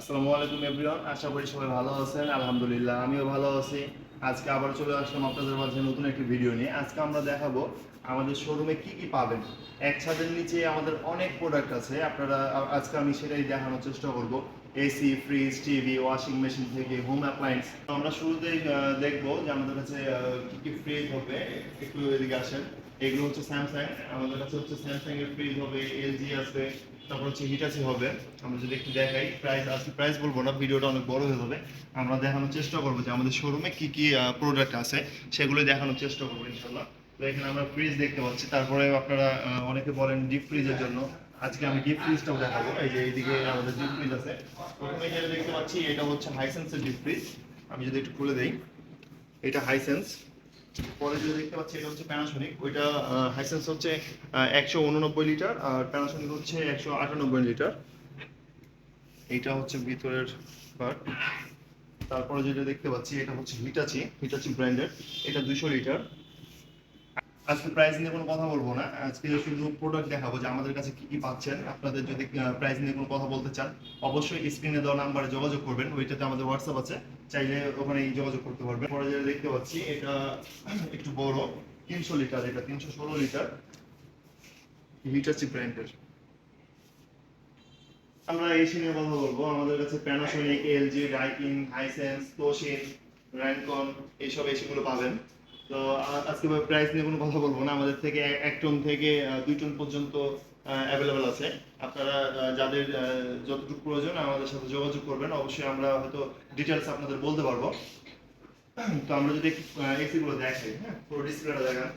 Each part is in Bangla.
আসসালামু আলাইকুম এভরিওয়ান আশা করি সবাই ভালো আছেন। আলহামদুলিল্লাহ, আমিও ভালো আছি। আজকে আবার চলে আসলাম আপনাদের মাঝে নতুন একটি ভিডিও নিয়ে। আজকে আমরা দেখাবো আমাদের শোরুমে কি কি পাবেন। এক ছাদের নিচে আমাদের অনেক প্রোডাক্ট আছে। আপনারা, আজকে আমি সেটাই দেখানোর চেষ্টা করব। AC fridge TV washing machine থেকে হোম অ্যাপ্লায়েন্স আমরা শুরুতেই দেখব যে আমাদের কাছে কি কি ফ্রিজ হবে। একটু এদিকে আসেন। এগুলো হচ্ছে স্যামসাং আমাদের কাছে হচ্ছে স্যামসাং এর ফ্রিজ হবে এলজি আছে তারপর হচ্ছে হিটাচি হবে। আমরা যদি একটু দেখাই প্রাইস আজকে প্রাইস বলব না, ভিডিওটা অনেক বড় হয়ে যাবে। আমরা দেখানোর চেষ্টা করব যে আমাদের শোরুমে কি কি প্রোডাক্ট আছে সেগুলো দেখানোর চেষ্টা করব ইনশাল্লাহ তো এখানে আমরা ফ্রিজ দেখতে পাচ্ছি। তারপরে আপনারা অনেকে বলেন ডিপ ফ্রিজের জন্য। আজকে আমি ডিপ ফ্রিজটাও দেখাবো। এই যে এইদিকে আমাদের ডিপ ফ্রিজ আছে। প্রথমে যেটা দেখতে পাচ্ছি, এটা হচ্ছে হাইসেন্সের ডিপ ফ্রিজ আমি যদি একটু খুলে দেই, এটা হাইসেন্স পরে যে দেখতে পাচ্ছি, এটা হচ্ছে ওইটা হাইসেন্স হচ্ছে একশো উননব্বই লিটার আর হচ্ছে একশো আটানব্বই লিটার। এইটা হচ্ছে ভিতরের পার্ট তারপরে যেটা দেখতে পাচ্ছি, এটা হচ্ছে হিটাচি হিটাচি ব্র্যান্ডের এটা দুশো লিটার। আজকে প্রাইস নিয়ে কোনো কথা বলব না। আজকে শুধু প্রোডাক্ট দেখাবো যে আমাদের কাছে কি কি পাচ্ছেন। আপনাদের যদি প্রাইস নিয়ে কোনো কথা বলতে চান, অবশ্যই স্ক্রিনে দেওয়া নাম্বারে যোগাযোগ করবেন। ওইটাতে আমাদের হোয়াটসঅ্যাপ আছে। চাইলে ওখানে যোগাযোগ করতে পারবেন। পরে যেটা দেখতে পাচ্ছি এটা একটু বড় তিনশো লিটার এটা তিনশো ষোলো লিটার। হিটাচি ব্র্যান্ডের আমরা এসি নিয়ে কথা বলব। আমাদের কাছে Panasonic LG Daikin Hisense Toshin Rancon এইসব এসিগুলো পাবেন। তো আজকে প্রাইস নিয়ে কোনো কথা বলব না। আমাদের থেকে এক- টন থেকে দুই টন পর্যন্ত অ্যাভেলেবেল আছে। আপনারা যাদের যতটুকু প্রয়োজন আমাদের সাথে যোগাযোগ করবেন, অবশ্যই আমরা হয়তো ডিটেলস আপনাদের বলতে পারব। তো আমরা যদি এসিগুলো দেখাই হ্যাঁ পুরো ডিসপ্লেটা দেখান।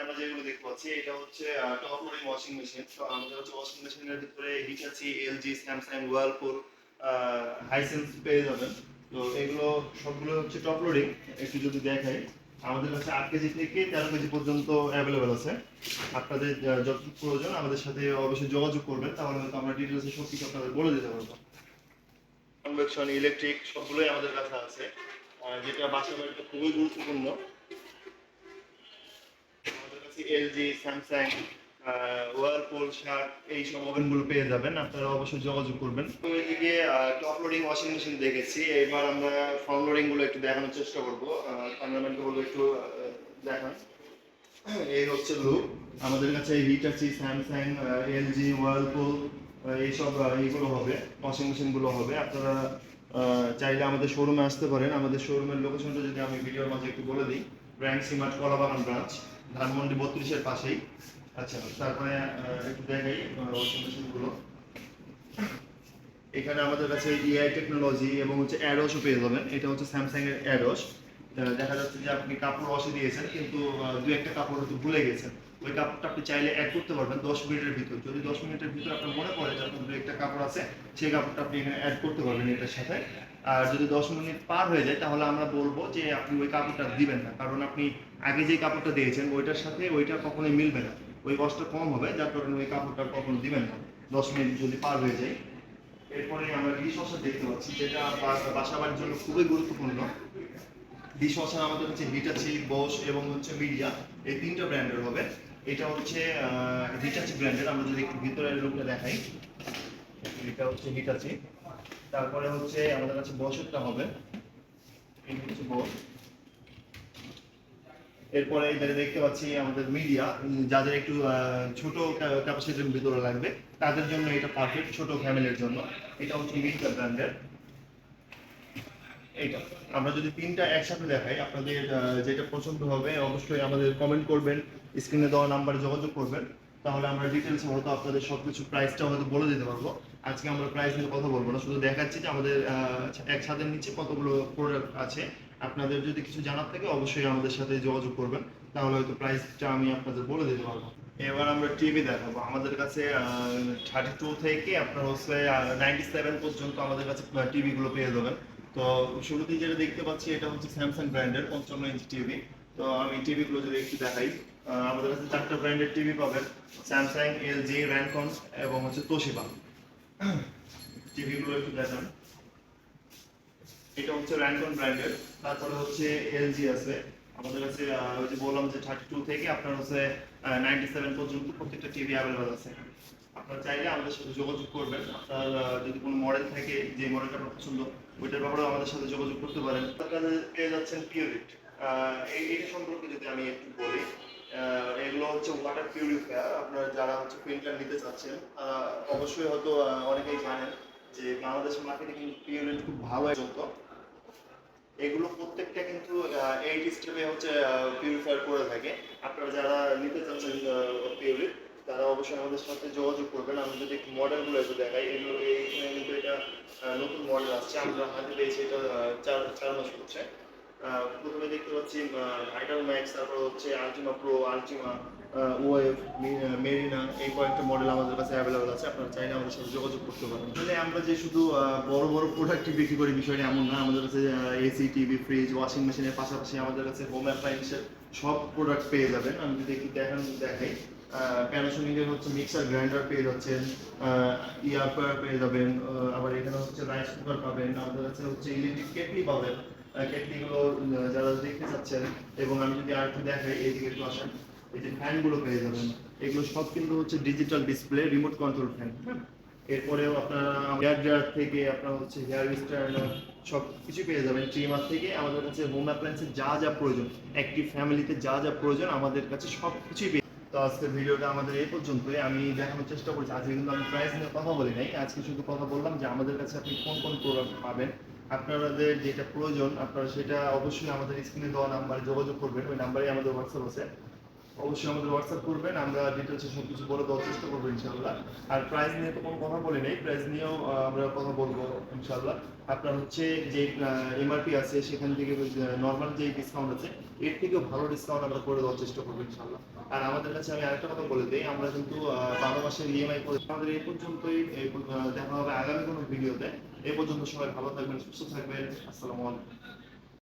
আমরা যেগুলো দেখতে পাচ্ছি, এটা হচ্ছে টপ লোডিং ওয়াশিং মেশিন তো আমাদের হচ্ছে ওয়াশিং মেশিনের ভিতরে Hitachi LG Samsung Whirlpool Hisense পেয়ে যাবেন। তো এগুলো সবগুলো হচ্ছে টপ লোডিং একটু যদি দেখাই। আমাদের কাছে আট কেজি থেকে তেরো কেজি পর্যন্ত অ্যাভেলেবেল আছে। আপনাদের যতটুকু প্রয়োজন, আমাদের সাথে অবশ্যই যোগাযোগ করবেন, তাহলে হয়তো আমরা ডিটেলসে সব কিছু আপনাদের বলে দিতে পারব। কনভেকশন ইলেকট্রিক সবগুলোই আমাদের কাছে আছে। যেটা বাসা বাড়িতে খুবই গুরুত্বপূর্ণ, আমাদের কাছে এলজি স্যামসাং ওয়ারপুল শার্ট এই সব ওভেনগুলো পেয়ে যাবেন। আপনারা অবশ্যই যোগাযোগ করবেন। এদিকে টপ লোডিং ওয়াশিং মেশিন দেখেছি। এবার আমরা ফ্রন্ট লোডিংগুলো একটু দেখানোর চেষ্টা করব। বলব একটু দেখান। এই হচ্ছে লুক আমাদের কাছে হিটাচি স্যামসাং এলজি ওয়ারপুল এইসব এইগুলো হবে। ওয়াশিং মেশিনগুলো হবে। আপনারা চাইলে আমাদের শোরুমে আসতে পারেন। আমাদের শোরুমের লোকেশনটা যদি আমি ভিডিওর মাঝে একটু বলে দিই। ব্র্যান্ড সিমার্ট কলাবাগান ব্রাঞ্চ ধানমন্ডি বত্রিশের পাশেই। আচ্ছা তারপরে একটু দেখাই গুলো এখানে আমাদের কাছে ইআই টেকনোলজি এবং হচ্ছে অ্যাডোসও পেয়ে যাবেন। এটা হচ্ছে স্যামসাং এর অ্যাডোস দেখা যাচ্ছে যে আপনি কাপড় ওয়াশে দিয়েছেন, কিন্তু দু একটা কাপড় হয়তো ভুলে গেছেন। ওই কাপড়টা আপনি চাইলে অ্যাড করতে পারবেন দশ মিনিটের ভিতর। যদি দশ মিনিটের ভিতর আপনার মনে পড়ে যে আপনার দু একটা কাপড় আছে, সেই কাপড়টা আপনি এখানে অ্যাড করতে পারবেন এটার সাথে। আর যদি দশ মিনিট পার হয়ে যায়, তাহলে আমরা বলব যে আপনি ওই কাপড়টা দিবেন না। কারণ আপনি আগে যে কাপড়টা দিয়েছেন, ওইটার সাথে ওইটা কখনোই মিলবে না। ওই কষ্ট কম হবে, যার কারণে ওই কাপড়টা কখনো দিবেন না। দশ মিনিট যদি পার হয়ে যায়, এরপরে আমরা ডিশওয়াশার দেখতে পাচ্ছি, যেটা বা- বাসা বাড়ির জন্য খুবই গুরুত্বপূর্ণ। ডিশওয়াশার আমাদের হচ্ছে হিটাচি বস এবং হচ্ছে মিডিয়া এই তিনটা ব্র্যান্ডের হবে। এটা হচ্ছে হিটাচি ব্র্যান্ডের আমরা যদি একটু ভিতরের লোকটা দেখাই। এটা হচ্ছে হিটাচি তারপরে হচ্ছে আমাদের কাছে বসেরটা হবে। এই হচ্ছে বস এরপরে এখানে দেখতে পাচ্ছি আমাদের মিডিয়া যাদের একটু ছোট ক্যাপাসিটির ভিতরে লাগবে, তাদের জন্য এটা পারফেক্ট ছোট ফ্যামিলির জন্য। এটা হচ্ছে মিডিয়া ব্র্যান্ডের এইটা। আমরা যদি তিনটা একসাথে দেখাই, আপনাদের যেটা পছন্দ হবে, অবশ্যই আমাদের কমেন্ট করবেন স্ক্রিনে দেওয়া নাম্বারে যোগাযোগ করবেন, তাহলে আমরা ডিটেলস হয়তো আপনাদের সবকিছু প্রাইসটা হয়তো বলে দিতে পারব। আজকে আমরা প্রাইস নিয়ে কথা বলব না, শুধু দেখাচ্ছি যে আমাদের এক ছাদের নিচে কতগুলো প্রোডাক্ট আছে আপনাদের যদি কিছু জানার থাকে, অবশ্যই আমাদের সাথে যোগাযোগ করবেন। তাহলে হয়তো প্রাইসটা আমি আপনাদের বলে দিতে পারব। এবার আমরা টিভি দেখাবো। আমাদের কাছে থার্টি টু থেকে আপনার হচ্ছে নাইনটি সেভেন পর্যন্ত আমাদের কাছে টিভি গুলো পেয়ে যাবেন। তো শুরুতেই যেটা দেখতে পাচ্ছি, এটা হচ্ছে স্যামসাং ব্র্যান্ডের পঞ্চান্ন ইঞ্চি টিভি তো আমি টিভি গুলো যদি একটু দেখাই আমাদের কাছে চারটা ব্র্যান্ডের টিভি পাবেন। স্যামসাং এলজি র্যানকন এবং হচ্ছে তোশিবা টিভি গুলো একটু দেখান। এটা হচ্ছে র্যানকন ব্র্যান্ডের তারপরে হচ্ছে এলজি আছে। আমাদের কাছে ওই যে বললাম যে থার্টি টু থেকে আপনার হচ্ছে নাইনটি সেভেন পর্যন্ত প্রত্যেকটা টিভি অ্যাভেলেবেল আছে। আপনারা চাইলে আমাদের সাথে যোগাযোগ করবেন। আপনার যদি কোনো মডেল থাকে যে মডেলটা আপনার পছন্দ, ওইটার ব্যাপারেও আমাদের সাথে যোগাযোগ করতে পারেন। আপনারা পেয়ে যাচ্ছেন পিওরিট এইটা সম্পর্কে যদি আমি একটু বলি এগুলো হচ্ছে ওয়াটার পিউরিফায়ার আপনারা যারা হচ্ছে প্রিন্টার নিতে চাচ্ছেন, তারা অবশ্যই হয়তো অনেকেই জানেন যে বাংলাদেশের মার্কেটে কিন্তু পিওরিট খুব ভালো চলতো এগুলো প্রত্যেকটা কিন্তু এইট স্টেপে হচ্ছে পিউরিফায়ার করে থাকে। আপনারা যারা নিতে চাচ্ছেন পিউরিট তারা অবশ্যই আমাদের সাথে যোগাযোগ করবেন। আমি যদি মডেলগুলো একটু দেখাই, এগুলো এইখানে কিন্তু এটা নতুন মডেল আসছে। আমরা হাতে পেয়েছি এটা চার চার মাস হচ্ছে। প্রথমে দেখতে পাচ্ছি আইটাল ম্যাক্স তারপর হচ্ছে Ultima Pro Ultima Wave Marina, এই কয়েকটা মডেল আমাদের কাছে অ্যাভেলেবল আছে, আপনারা চাইলে আমাদের সাথে যোগাযোগ করতে পারেন। আসলে আমরা যে শুধু বড় বড় প্রোডাক্ট বিক্রি করি বিষয়টা এমন না। আমাদের কাছে এসি টিভি ফ্রিজ ওয়াশিং মেশিনের পাশাপাশি আমাদের কাছে হোম অ্যাপ্লায়েন্সের সব প্রোডাক্ট পেয়ে যাবেন। আমি যদি একটু দেখান, দেখাই প্যানাসোনিকের হচ্ছে মিক্সার গ্রাইন্ডার পেয়ে যাচ্ছেন ইয়ার ফ্রায়ার পেয়ে যাবেন আবার এখানে হচ্ছে রাইস কুকার পাবেন, আমাদের কাছে হচ্ছে ইলেকট্রিক কেটলি পাবেন। কেটলিগুলো যারা দেখতে চাচ্ছেন, এবং আমি যদি আর একটু দেখাই এইদিকে একটু আসেন। এই যে ফ্যানগুলো পেয়ে যাবেন, এগুলো সব কিন্তু হচ্ছে digital display remote control fan এরপরেও আপনারা হেয়ার ড্রায়ার থেকে আপনার হচ্ছে হেয়ার স্টাইলার সব কিছু পেয়ে যাবেন। ট্রিমার থেকে আমাদের কাছে হোম অ্যাপ্লায়েন্সের যা যা প্রয়োজন একটি ফ্যামিলিতে যা যা প্রয়োজন আমাদের কাছে সব কিছুই পেয়ে তো আজকের ভিডিওটা আমাদের এই পর্যন্তই। আমি দেখানোর চেষ্টা করছি। আজকে কিন্তু আমি প্রাইস নিয়ে কথা বলি নাই। আজকে শুধু কথা বললাম যে আমাদের কাছে আপনি কোন কোন প্রোডাক্ট পাবেন আপনাদের যেটা প্রয়োজন, আপনারা সেটা অবশ্যই আমাদের স্ক্রিনে দেওয়া নাম্বারে যোগাযোগ করবেন। ওই নাম্বারে আমাদের হোয়াটসঅ্যাপ আছে। অবশ্যই আমাদের হোয়াটসঅ্যাপ করবেন, আমরা ডিটেলসে সব কিছু বলে দেওয়ার চেষ্টা করব ইনশাল্লাহ আর প্রাইস নিয়ে তো কোনো কথা বলি নেই প্রাইস নিয়েও আমরা কথা বলব ইনশাল্লাহ আপনার হচ্ছে যে এমআরপি আছে, সেখান থেকে নর্মাল যে ডিসকাউন্ট আছে, এর থেকেও ভালো ডিসকাউন্ট আমরা করে দেওয়ার চেষ্টা করব ইনশাল্লাহ আর আমাদের কাছে আমি আরেকটা কথা বলে দিই, আমরা কিন্তু বারো মাসের ইএমআই করে আমাদের এই পর্যন্তই দেখা হবে আগামী কোনো ভিডিওতে। এই পর্যন্ত সবাই ভালো থাকবেন, সুস্থ থাকবেন, আসসালামু আলাইকুম।